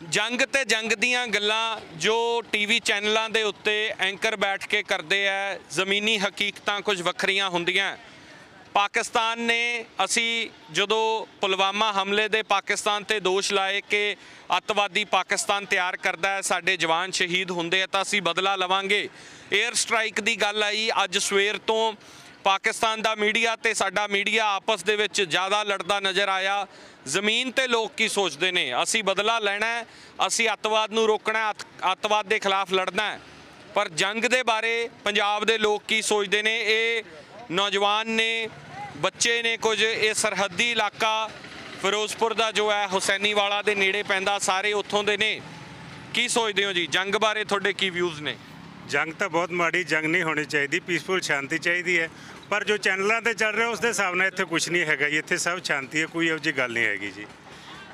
ਜੰਗ ਤੇ ਜੰਗ ਦੀਆਂ ਗੱਲਾਂ ਜੋ ਟੀਵੀ ਚੈਨਲਾਂ ਦੇ ਉੱਤੇ ਐਂਕਰ ਬੈਠ ਕੇ ਕਰਦੇ ਆ, ਜ਼ਮੀਨੀ ਹਕੀਕਤਾਂ ਕੁਝ ਵੱਖਰੀਆਂ ਹੁੰਦੀਆਂ। ਪਾਕਿਸਤਾਨ ਨੇ ਅਸੀਂ ਜਦੋਂ ਪੁਲਵਾਮਾ ਹਮਲੇ ਦੇ ਪਾਕਿਸਤਾਨ ਤੇ ਦੋਸ਼ ਲਾਏ ਕਿ ਅੱਤਵਾਦੀ ਪਾਕਿਸਤਾਨ ਤਿਆਰ ਕਰਦਾ ਹੈ, ਸਾਡੇ ਜਵਾਨ ਸ਼ਹੀਦ ਹੁੰਦੇ ਆ ਤਾਂ ਅਸੀਂ ਬਦਲਾ ਲਵਾਂਗੇ। 에ਅਰ ਸਟ੍ਰਾਈਕ ਦੀ ਗੱਲ ਆਈ, ਅੱਜ ਸਵੇਰ ਤੋਂ ਪਾਕਿਸਤਾਨ ਦਾ ਮੀਡੀਆ ਤੇ ਸਾਡਾ ਮੀਡੀਆ ਆਪਸ ਦੇ ਵਿੱਚ ਜ਼ਿਆਦਾ ਲੜਦਾ ਨਜ਼ਰ ਆਇਆ। ਜ਼ਮੀਨ ਤੇ ਲੋਕ ਕੀ ਸੋਚਦੇ ਨੇ? ਅਸੀਂ ਬਦਲਾ ਲੈਣਾ ਹੈ ਅਸੀਂ ਅੱਤਵਾਦ ਨੂੰ ਰੋਕਣਾ ਹੈ, ਅੱਤਵਾਦ ਦੇ ਖਿਲਾਫ ਲੜਨਾ ਹੈ। ਪਰ ਜੰਗ ਦੇ ਬਾਰੇ ਪੰਜਾਬ ਦੇ ਲੋਕ ਕੀ ਸੋਚਦੇ ਨੇ? ਇਹ ਨੌਜਵਾਨ ਨੇ ਬੱਚੇ ਨੇ ਕੁਝ ਇਹ ਸਰਹੱਦੀ ਇਲਾਕਾ ਫਿਰੋਜ਼ਪੁਰ ਦਾ ਜੋ ਹੈ ਹੁਸੈਨੀਵਾਲਾ ਦੇ ਨੇੜੇ ਪੈਂਦਾ ਸਾਰੇ ਉੱਥੋਂ ਦੇ ਨੇ। ਕੀ ਸੋਚਦੇ ਹੋ ਜੀ? ਜੰਗ ਬਾਰੇ ਤੁਹਾਡੇ ਕੀ ਵਿਊਜ਼ ਨੇ? ਜੰਗ ਤਾਂ ਬਹੁਤ ਮਾੜੀ ਜੰਗ ਨਹੀਂ ਹੋਣੀ ਚਾਹੀਦੀ ਪੀਸਫੁਲ ਸ਼ਾਂਤੀ ਚਾਹੀਦੀ ਹੈ। ਪਰ ਜੋ ਚੈਨਲਾਂ ਤੇ ਚੱਲ ਰਿਹਾ ਉਸ ਦੇ ਹਿਸਾਬ ਨਾਲ ਇੱਥੇ ਕੁਝ ਨਹੀਂ ਹੈਗਾ ਜੀ। ਇੱਥੇ ਸਭ ਸ਼ਾਂਤੀ ਹੈ ਕੋਈ ਇਹੋ ਜਿਹੀ ਗੱਲ ਨਹੀਂ ਹੈਗੀ ਜੀ।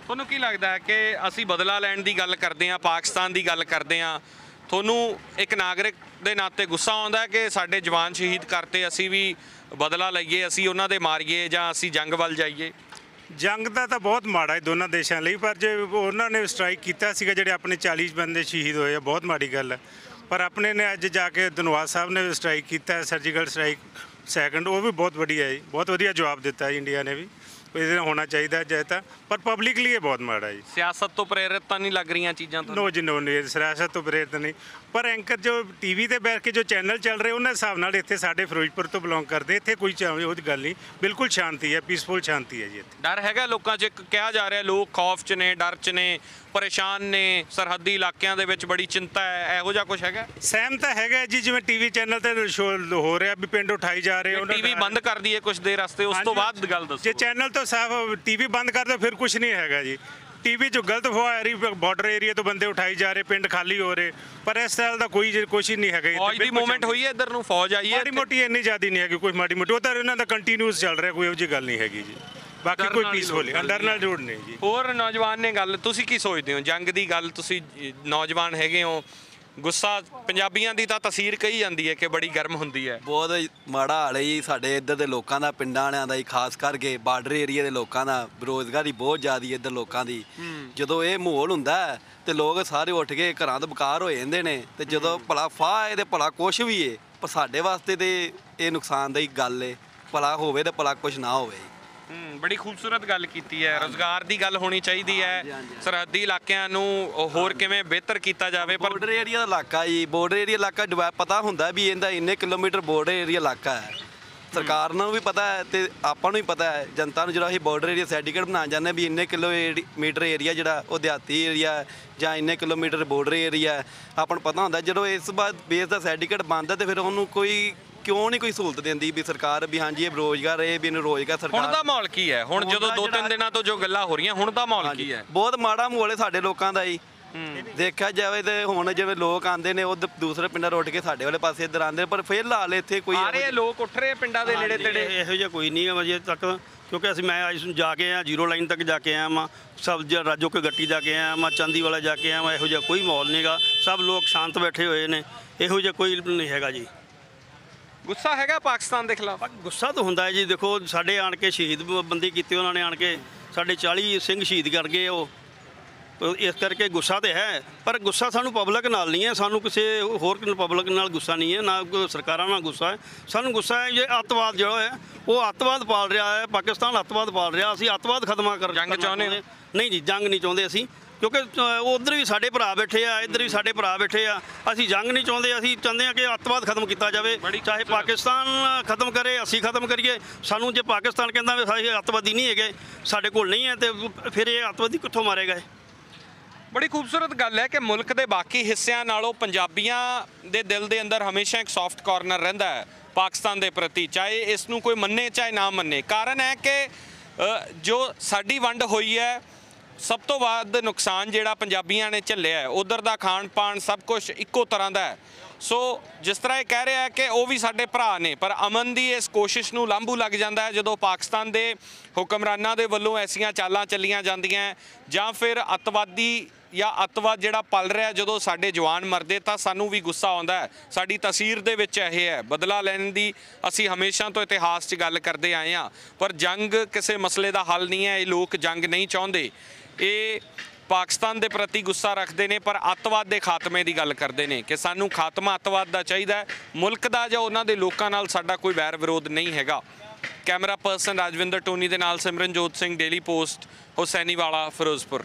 ਤੁਹਾਨੂੰ ਕੀ ਲੱਗਦਾ ਹੈ ਕਿ ਅਸੀਂ ਬਦਲਾ ਲੈਣ ਦੀ ਗੱਲ ਕਰਦੇ ਹਾਂ ਪਾਕਿਸਤਾਨ ਦੀ ਗੱਲ ਕਰਦੇ ਹਾਂ ਤੁਹਾਨੂੰ ਇੱਕ ਨਾਗਰਿਕ ਦੇ ਨਾਤੇ ਗੁੱਸਾ ਆਉਂਦਾ ਹੈ ਕਿ ਸਾਡੇ ਜਵਾਨ ਸ਼ਹੀਦ ਕਰਤੇ ਅਸੀਂ ਵੀ ਬਦਲਾ ਲਈਏ ਅਸੀਂ ਉਹਨਾਂ ਦੇ ਮਾਰੀਏ ਜਾਂ ਅਸੀਂ ਜੰਗ ਵੱਲ ਜਾਈਏ? ਜੰਗ ਦਾ ਤਾਂ ਬਹੁਤ ਮਾੜਾ ਹੈ ਦੋਨਾਂ ਦੇਸ਼ਾਂ ਲਈ ਪਰ ਜੇ ਉਹਨਾਂ ਨੇ ਸਟ੍ਰਾਈਕ ਕੀਤਾ ਸੀਗਾ ਜਿਹੜੇ ਆਪਣੇ 40 ਬੰਦੇ ਸ਼ਹੀਦ ਹੋਏ ਆ ਬਹੁਤ ਮਾੜੀ ਗੱਲ ਹੈ। ਪਰ ਆਪਣੇ ਨੇ ਅੱਜ ਜਾ ਕੇ ਧਨਵਾਦ ਸਾਹਿਬ ਨੇ ਸਟ੍ਰਾਈਕ ਕੀਤਾ ਸਰਜੀਕਲ ਸਟ੍ਰਾਈਕ ਸੈਕੰਡ ਉਹ ਵੀ ਬਹੁਤ ਵਧੀਆ ਜੀ ਬਹੁਤ ਵਧੀਆ ਜਵਾਬ ਦਿੱਤਾ ਜੀ ਇੰਡੀਆ ਨੇ ਵੀ। ਇਹਦੇ ਨਾਲ ਹੋਣਾ ਚਾਹੀਦਾ ਜੇ ਤਾਂ ਪਰ ਪਬਲਿਕ ਲਈ ਇਹ ਬਹੁਤ ਮਾੜਾ ਜੀ। ਸਿਆਸਤ ਤੋਂ ਪ੍ਰੇਰਿਤ ਤਾਂ ਨਹੀਂ ਲੱਗ ਰਹੀਆਂ ਚੀਜ਼ਾਂ ਤੁਹਾਨੂੰ ਨੋ ਜੀ ਨੋ ਨਹੀਂ ਸਿਆਸਤ ਤੋਂ ਪ੍ਰੇਰਿਤ ਨਹੀਂ। ਪਰ ਐਂਕਰ ਜੋ ਟੀਵੀ ਤੇ ਬੈਠ ਕੇ ਜੋ ਚੈਨਲ ਚੱਲ ਰਹੇ ਉਹਨਾਂ ਹਿਸਾਬ ਨਾਲ ਇੱਥੇ ਸਾਡੇ ਫਿਰੋਜ਼ਪੁਰ ਤੋਂ ਬਿਲੋਂਗ ਕਰਦੇ ਇੱਥੇ ਕੋਈ ਉਹ ਗੱਲ ਨਹੀਂ। ਬਿਲਕੁਲ ਸ਼ਾਂਤੀ ਹੈ ਪੀਸਫੁਲ ਸ਼ਾਂਤੀ ਹੈ ਜੀ ਇੱਥੇ। ਡਰ ਹੈਗਾ ਲੋਕਾਂ 'ਚ ਇੱਕ ਕਿਹਾ ਜਾ ਰਿਹਾ ਲੋਕ ਖੌਫ 'ਚ ਨੇ ਡਰ 'ਚ ਨੇ ਪਰੇਸ਼ਾਨ ਨੇ ਸਰਹੱਦੀ ਇਲਾਕਿਆਂ ਦੇ ਵਿੱਚ ਬੜੀ ਚਿੰਤਾ ਹੈ ਇਹੋ ਜਿਹਾ ਕੁਝ ਹੈਗਾ? ਸਹਿਮ ਤਾਂ ਹੈਗਾ ਜੀ ਜਿਵੇਂ ਟੀਵੀ ਚੈਨਲ ਤੇ ਹੋ ਰਿਹਾ ਵੀ ਪਿੰਡ ਉਠਾਈ ਜਾ ਰਹੇ ਉਹਨਾਂ ਟੀਵੀ ਬੰਦ ਕਰ ਦਈਏ ਕੁਝ ਦੇਰ ਵਾਸਤੇ ਉਸ ਤੋਂ ਬਾਅਦ ਗੱਲ ਜੇ ਦੱਸੋ ਚੈਨਲ ਤੋਂ ਸਾਫ਼ ਟੀਵੀ ਬੰਦ ਕਰ ਦੋ ਫਿਰ ਕੁਝ ਨਹੀਂ ਹੈਗਾ ਜੀ। ਟੀਵੀ 'ਚ ਗਲਤ ਫਵਾ ਰਹੀ ਬਾਰਡਰ ਏਰੀਆ ਤੋਂ ਬੰਦੇ ਉਠਾਈ ਜਾ ਰਹੇ ਪਿੰਡ ਖਾਲੀ ਹੋ ਰਹੇ ਪਰ ਇਸ ਸਾਲ ਦਾ ਕੋਈ ਕੁਛ ਹੀ ਨਹੀਂ ਹੈਗਾ। ਫੌਜ ਦੀ ਮੂਵਮੈਂਟ ਹੋਈ ਹੈ ਇੱਧਰ ਨੂੰ ਫੌਜ ਆਈ ਹੈ ਮਾੜੀ ਮੋਟੀ ਇੰਨੀ ਜ਼ਿਆਦਾ ਨਹੀਂ ਹੈਗੀ ਕੋਈ ਮਾੜੀ ਮੋਟੀ ਉਹ ਤਾਂ ਇਹਨਾਂ ਦਾ ਕੰਟੀਨਿਊਸ ਚੱਲ ਰਿਹਾ ਕੋਈ ਇਹੋ ਜਿਹੀ ਗੱਲ ਨਹੀਂ ਹੈਗੀ ਜੀ। ਬਾਕੀ ਕੋਈ ਪੀਸਫੁਲ ਅੰਡਰ ਨਾਲ ਜੋੜ ਨਹੀਂ ਜੀ। ਹੋਰ ਨੌਜਵਾਨ ਨੇ ਗੱਲ ਤੁਸੀਂ ਕੀ ਸੋਚਦੇ ਹੋ? ਜੰਗ ਦੀ ਗੱਲ ਤੁਸੀਂ ਨੌਜਵਾਨ ਹੈਗੇ ਹੋ। ਗੁੱਸਾ ਪੰਜਾਬੀਆਂ ਦੀ ਤਾਂ ਤਸਵੀਰ ਕਹੀ ਜਾਂਦੀ ਹੈ ਕਿ ਬੜੀ ਗਰਮ ਹੁੰਦੀ ਹੈ। ਬਹੁਤ ਮਾੜਾ ਹਾਲ ਹੈ ਜੀ ਸਾਡੇ ਇੱਧਰ ਦੇ ਲੋਕਾਂ ਦਾ ਪਿੰਡਾਂ ਵਾਲਿਆਂ ਦਾ ਹੀ ਖਾਸ ਕਰਕੇ ਬਾਰਡਰ ਏਰੀਆ ਦੇ ਲੋਕਾਂ ਦਾ ਬੇਰੁਜ਼ਗਾਰੀ ਬਹੁਤ ਜ਼ਿਆਦੀ ਇੱਧਰ ਲੋਕਾਂ ਦੀ। ਜਦੋਂ ਇਹ ਮਾਹੌਲ ਹੁੰਦਾ ਹੈ ਤੇ ਲੋਕ ਸਾਰੇ ਉੱਠ ਕੇ ਘਰਾਂ ਤੋਂ ਬਕਾਰ ਹੋ ਜਾਂਦੇ ਨੇ ਤੇ ਜਦੋਂ ਭਲਾ ਫਾਹ ਹੈ ਤੇ ਭਲਾ ਕੁਛ ਵੀ ਏ ਪਰ ਸਾਡੇ ਵਾਸਤੇ ਤੇ ਇਹ ਨੁਕਸਾਨਦਾਇਕ ਗੱਲ ਏ। ਭਲਾ ਹੋਵੇ ਤੇ ਭਲਾ ਕੁਛ ਨਾ ਹੋਵੇ। ਹੂੰ ਬੜੀ ਖੂਬਸੂਰਤ ਗੱਲ ਕੀਤੀ ਹੈ। ਰੋਜ਼ਗਾਰ ਦੀ ਗੱਲ ਹੋਣੀ ਚਾਹੀਦੀ ਹੈ। ਸਰਹੱਦੀ ਇਲਾਕਿਆਂ ਨੂੰ ਹੋਰ ਕਿਵੇਂ ਬਿਹਤਰ ਕੀਤਾ ਜਾਵੇ ਪਰ ਬਾਰਡਰ ਏਰੀਆ ਦਾ ਇਲਾਕਾ ਜੀ ਬਾਰਡਰ ਏਰੀਆ ਇਲਾਕਾ ਡਿਵਾ- ਪਤਾ ਹੁੰਦਾ ਵੀ ਇਹਦਾ ਇੰਨੇ ਕਿਲੋਮੀਟਰ ਬਾਰਡਰ ਏਰੀਆ ਇਲਾਕਾ ਹੈ। ਸਰਕਾਰ ਨੂੰ ਵੀ ਪਤਾ ਹੈ ਤੇ ਆਪਾਂ ਨੂੰ ਵੀ ਪਤਾ ਹੈ ਜਨਤਾ ਨੂੰ ਜਿਹੜਾ ਅਸੀਂ ਬਾਰਡਰ ਏਰੀਆ ਸਰਟੀਫਿਕੇਟ ਬਣਾਉਣ ਜਾਂਦੇ ਹਾਂ ਵੀ ਇੰਨੇ ਕਿਲੋਮੀਟਰ ਏਰੀਆ ਜਿਹੜਾ ਉਹ ਦਿਹਾਤੀ ਏਰੀਆ ਹੈ ਜਾਂ ਇੰਨੇ ਕਿਲੋਮੀਟਰ ਬਾਰਡਰ ਏਰੀਆ ਹੈ। ਆਪਾਂ ਨੂੰ ਪਤਾ ਹੁੰਦਾ ਜਦੋਂ ਇਸ ਬਾਅਦ ਬੇਸ ਦਾ ਸਰਟੀਫਿਕੇਟ ਬਣਦਾ ਤੇ ਫਿਰ ਉਹਨੂੰ ਕੋਈ ਕਿਉਂ ਨਹੀਂ ਕੋਈ ਸਹੂਲਤ ਦਿੰਦੀ ਵੀ ਸਰਕਾਰ ਵੀ ਹਾਂਜੀ ਇਹ ਰੋਜ਼ਗਾਰ ਇਹ ਵੀ ਇਹਨੂੰ ਰੋਜ਼ਗਾਰ ਸਰਕਾਰ ਹੁਣ ਦਾ ਮਾਹੌਲ ਕੀ ਹੈ? ਹੁਣ ਜਦੋਂ ਦਾ ਤਿੰਨ ਦਿਨਾਂ ਤੋਂ ਜੋ ਗੱਲਾਂ ਹੋ ਰਹੀਆਂ ਹੁਣ ਦਾ ਮਾਹੌਲ ਕੀ ਹੈ? ਬਹੁਤ ਮਾੜਾ ਮਾਹੌਲ ਹੈ ਸਾਡੇ ਲੋਕਾਂ ਦਾ ਜੀ। ਦੇਖਿਆ ਜਾਵੇ ਤੇ ਹੁਣ ਜਿਵੇਂ ਲੋਕ ਆਂਦੇ ਨੇ ਉਹ ਦੂਸਰੇ ਪਿੰਡਾਂ ਰੋਟ ਕੇ ਸਾਡੇ ਵਾਲੇ ਪਾਸੇ ਇੱਧਰ ਆਂਦੇ ਪਰ ਫਿਰ ਲਾਲ ਇੱਥੇ ਕੋਈ ਆ ਰਹੇ ਲੋਕ ਉੱਠ ਰਹੇ ਪਿੰਡਾਂ ਦੇ ਨੇੜੇ ਤੇੜੇ ਇਹ- ਇਹੋ ਜਿਹਾ ਕੋਈ ਨਹੀਂ ਹੈ ਅਜੇ ਤੱਕ ਕਿਉਂਕਿ ਅਸੀਂ ਮੈਂ ਅੱਜ ਜਾ ਕੇ ਆਇਆ ਜ਼ੀਰੋ ਲਾਈਨ ਤੱਕ ਜਾ ਕੇ ਆਇਆ ਮੈਂ ਸਭ ਜ ਰਾਜੋ ਕੇ ਗੱਟੀ ਜਾ ਕੇ ਆਇਆ ਮੈਂ ਚਾਂਦੀ ਵਾਲਾ ਜਾ ਕੇ ਆਇਆ ਮੈਂ ਇਹੋ ਜਿਹਾ ਕੋਈ ਮਾਹੌਲ ਨਹੀਂਗਾ ਸਭ ਲੋਕ ਸ਼ਾਂਤ ਬੈਠੇ ਹੋਏ ਨੇ ਇਹੋ ਜਿਹਾ ਕੋਈ ਨਹੀਂ ਹੈਗਾ ਜੀ। ਗੁੱਸਾ ਹੈਗਾ ਪਾਕਿਸਤਾਨ ਦੇ ਖਿਲਾਫ? ਗੁੱਸਾ ਤਾਂ ਹੁੰਦਾ ਹੈ ਜੀ। ਦੇਖੋ ਸਾਡੇ ਆਣ ਕੇ ਸ਼ਹੀਦ ਬ- ਬੰਦੀ ਕੀਤੇ ਉਹਨਾਂ ਨੇ ਆਣ ਕੇ ਸਾਡੇ 40 ਸਿੰਘ ਸ਼ਹੀਦ ਕਰ ਗਏ ਉਹ। ਤੋ ਇਸ ਕਰਕੇ ਗੁੱਸਾ ਤੇ ਹੈ। ਪਰ ਗੁੱਸਾ ਸਾਨੂੰ ਪਬਲਿਕ ਨਾਲ ਨਹੀਂ ਹੈ। ਸਾਨੂੰ ਕਿਸੇ ਹੋਰ ਪਬਲਿਕ ਨਾਲ ਗੁੱਸਾ ਨਹੀਂ ਹੈ। ਨਾ ਕੋਈ ਸਰਕਾਰਾਂ ਨਾਲ ਗੁੱਸਾ ਹੈ। ਸਾਨੂੰ ਗੁੱਸਾ ਹੈ ਜੇ ਅੱਤਵਾਦ ਜਿਹੜਾ ਹੈ ਉਹ ਅੱਤਵਾਦ ਪਾਲ ਰਿਹਾ ਹੈ। ਪਾਕਿਸਤਾਨ ਅੱਤਵਾਦ ਪਾਲ ਰਿਹਾ। ਅਸੀਂ ਅੱਤਵਾਦ ਖਤਮਾ ਕਰ ਜੰਗ ਕਰਨਾ ਚਾਹੁੰਦੇ ਹੋ? ਨਹੀਂ ਜੀ ਜੰਗ ਨਹੀਂ ਚਾਹੁੰਦੇ ਅਸੀਂ। ਕਿਉਂਕਿ ਉਧਰ ਵੀ ਸਾਡੇ ਭਰਾ ਬੈਠੇ ਆ ਇੱਧਰ ਵੀ ਸਾਡੇ ਭਰਾ ਬੈਠੇ ਆ। ਅਸੀਂ ਜੰਗ ਨਹੀਂ ਚਾਹੁੰਦੇ ਅਸੀਂ ਚਾਹੁੰਦੇ ਆ ਕਿ ਅੱਤਵਾਦ ਖਤਮ ਕੀਤਾ ਜਾਵੇ। ਚਾਹੇ ਪਾਕਿਸਤਾਨ ਖਤਮ ਕਰੇ ਅਸੀਂ ਖਤਮ ਕਰੀਏ। ਸਾਨੂੰ ਜੇ ਪਾਕਿਸਤਾਨ ਕਹਿੰਦਾ ਵੀ ਅਸੀਂ ਅੱਤਵਾਦੀ ਨਹੀਂ ਹੈਗੇ ਸਾਡੇ ਕੋਲ ਨਹੀਂ ਹੈ ਤੇ ਫਿਰ ਇਹ ਅੱਤਵਾਦੀ ਕਿੱਥੋਂ ਮਾਰੇਗਾ ਇਹ? ਬੜੀ ਖੂਬਸੂਰਤ ਗੱਲ ਹੈ ਕਿ ਮੁਲਕ ਦੇ ਬਾਕੀ ਹਿੱਸਿਆਂ ਨਾਲੋਂ ਪੰਜਾਬੀਆਂ ਦੇ ਦਿਲ ਦੇ ਅੰਦਰ ਹਮੇਸ਼ਾ ਇੱਕ ਸੌਫਟ ਕਾਰਨਰ ਰਹਿੰਦਾ ਹੈ ਪਾਕਿਸਤਾਨ ਦੇ ਪ੍ਰਤੀ। ਚਾਹੇ ਇਸ ਨੂੰ ਕੋਈ ਮੰਨੇ ਚਾਹੇ ਨਾ ਮੰਨੇ। ਕਾਰਨ ਹੈ ਕਿ ਜੋ ਸਾਡੀ ਵੰਡ ਹੋਈ ਹੈ ਸਭ ਤੋਂ ਵੱਧ ਨੁਕਸਾਨ ਜਿਹੜਾ ਪੰਜਾਬੀਆਂ ਨੇ ਝੱਲਿਆ ਹੈ, ਉਧਰ ਦਾ ਖਾਣ ਪਾਣ ਸਭ ਕੁਝ ਇੱਕੋ ਤਰ੍ਹਾਂ ਦਾ ਹੈ। ਸੋ ਜਿਸ ਤਰ੍ਹਾਂ ਇਹ ਕਹਿ ਰਿਹਾ ਹੈ ਕਿ ਉਹ ਵੀ ਸਾਡੇ ਭਰਾ ਨੇ, ਪਰ ਅਮਨ ਦੀ ਇਸ ਕੋਸ਼ਿਸ਼ ਨੂੰ ਲਾਂਭੂ ਲੱਗ ਜਾਂਦਾ ਹੈ ਜਦੋਂ ਪਾਕਿਸਤਾਨ ਦੇ ਹੁਕਮਰਾਨਾਂ ਦੇ ਵੱਲੋਂ ਐਸੀਆਂ ਚਾਲਾਂ ਚੱਲੀਆਂ ਜਾਂਦੀਆਂ ਜਾਂ ਫਿਰ ਅੱਤਵਾਦੀ ਜਾਂ ਅੱਤਵਾਦ ਜਿਹੜਾ ਪਲ ਰਿਹਾ ਜਦੋਂ ਸਾਡੇ ਜਵਾਨ ਮਰਦੇ, ਤਾਂ ਸਾਨੂੰ ਵੀ ਗੁੱਸਾ ਆਉਂਦਾ ਹੈ। ਸਾਡੀ ਤਸਵੀਰ ਦੇ ਵਿੱਚ ਇਹ ਹੈ, ਬਦਲਾ ਲੈਣ ਦੀ ਅਸੀਂ ਹਮੇਸ਼ਾ ਤੋਂ ਇਤਿਹਾਸ 'ਚ ਗੱਲ ਕਰਦੇ ਆਏ ਹਾਂ। ਪਰ ਜੰਗ ਕਿਸੇ ਮਸਲੇ ਦਾ ਹੱਲ ਨਹੀਂ ਹੈ, ਇਹ ਲੋਕ ਜੰਗ ਨਹੀਂ ਚਾਹੁੰਦੇ। ਇਹ ਪਾਕਿਸਤਾਨ ਦੇ ਪ੍ਰਤੀ ਗੁੱਸਾ ਰੱਖਦੇ ਨੇ, ਪਰ ਅੱਤਵਾਦ ਦੇ ਖਾਤਮੇ ਦੀ ਗੱਲ ਕਰਦੇ ਨੇ ਕਿ ਸਾਨੂੰ ਖਾਤਮਾ ਅੱਤਵਾਦ ਦਾ ਚਾਹੀਦਾ ਮੁਲਕ ਦਾ ਜਾਂ ਉਹਨਾਂ ਦੇ ਲੋਕਾਂ ਨਾਲ ਸਾਡਾ ਕੋਈ ਵੈਰ ਵਿਰੋਧ ਨਹੀਂ ਹੈਗਾ। ਕੈਮਰਾ ਪਰਸਨ ਰਾਜਵਿੰਦਰ ਟੋਨੀ ਦੇ ਨਾਲ ਸਿਮਰਨਜੋਤ ਸਿੰਘ, ਡੇਲੀ ਪੋਸਟ, ਹੁਸੈਨੀਵਾਲਾ, ਫਿਰੋਜ਼ਪੁਰ।